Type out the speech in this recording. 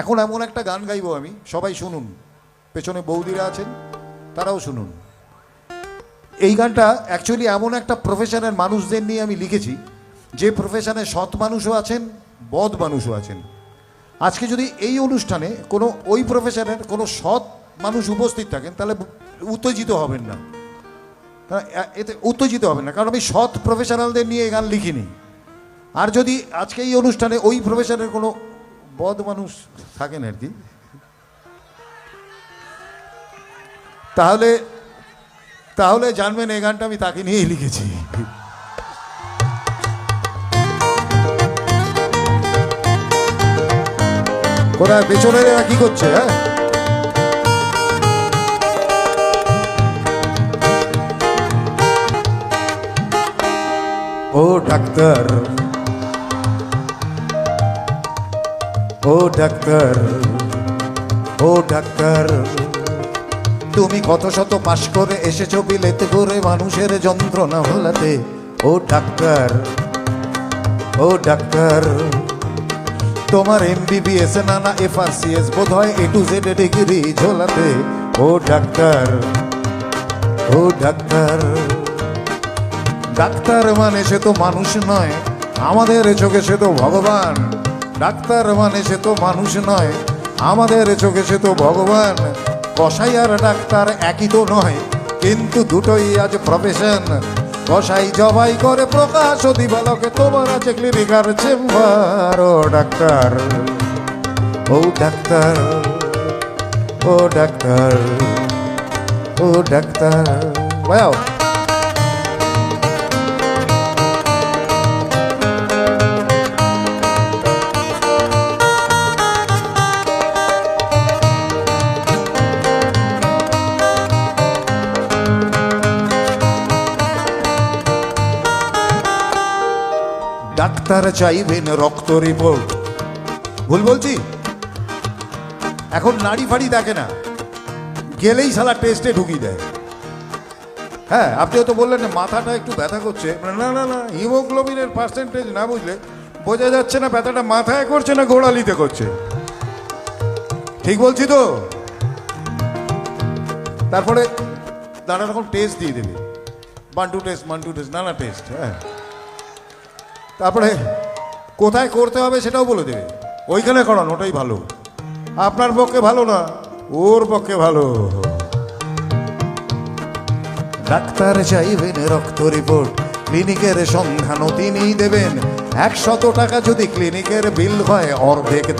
এখন এমন একটা গান গাইবো আমি, সবাই শুনুন। পেছনে বৌদিরা আছেন, তারাও শুনুন। এই গানটা অ্যাকচুয়ালি এমন একটা প্রফেশনের মানুষদের নিয়ে আমি লিখেছি, যে প্রফেশনে সৎ মানুষও আছেন, বদ মানুষও আছেন। আজকে যদি এই অনুষ্ঠানে কোনো ওই প্রফেশনের কোনো সৎ মানুষ উপস্থিত থাকেন, তাহলে উত্তেজিত হবেন না। এতে উত্তেজিত হবেন না, কারণ আমি সৎ প্রফেশনালদের নিয়ে এই গান লিখিনি। আর যদি আজকে এই অনুষ্ঠানে ওই প্রফেশনের কোনো বদ মানুষ থাকেন আর কি। তাহলে তাহলে জানবেন এই গানটা আমি তাকে নিয়েই লিখেছি। কোথায়? পেছনের এরা কি করছে হ্যাঁ? ও ডাক্তার ও ডাক্তার ও ডাক্তার, তুমি কত শত পাশ করে এসেছ বিলেতে করে মানুষের যন্ত্রণা ভোলাতে। ও ডাক্তার ও ডাক্তার, তোমার এমবিবিএস না না এফআরসিএস বোধ হয় এ টু জেড ডিগ্রি ঝোলাতে। ও ডাক্তার ও ডাক্তার ডাক্তার মানে সে তো মানুষ নয়, আমাদের চোখে সে তো ভগবান। ডাক্তার মানে সে তো মানুষ নয়। আমাদের চোখে সে তো ভগবান। কসাই আর ডাক্তার একই তো নয়। কিন্তু দুটোই আজ প্রফেশন কসাই জবাই করে প্রকাশ, দিবালকে তোমার আছে ক্লিনিকার চেম্বার ও ডাক্তার। ও ডাক্তার ও ডাক্তার ও ডাক্তার। বায়াও ডাক্তার চাইবেন রক্ত রিপোর্ট ভুল বলছি? এখন নাড়ি ফাড়ি দেখে না। গেলেই সালা টেস্টে ঢুকিয়ে দেয়। হ্যাঁ আপনি তো বললেন মাথাটা একটু ব্যথা করছে। না না না, হিমোগ্লোবিনের পার্সেন্টেজ না বুঝলে বোঝা যাচ্ছে না ব্যথাটা মাথায় করছে না গোড়ালিতে করছে। ঠিক বলছি তো? তারপরে নানা রকম টেস্ট দিয়ে দেবে। বান্টু টেস্ট মান্টু টেস্ট নানা টেস্ট হ্যাঁ। তারপরে কোথায় করতে হবে সেটাও বলে দেবে। ওইখানে করান, ওটাই ভালো। আপনার পক্ষে ভালো না, ওর পক্ষে ভালো। ডাক্তার চাইবেন রক্ত রিপোর্ট, ক্লিনিকের সন্ধানও তিনি দেবেন। একশত টাকা যদি ক্লিনিকের বিল হয়, অর্ধেক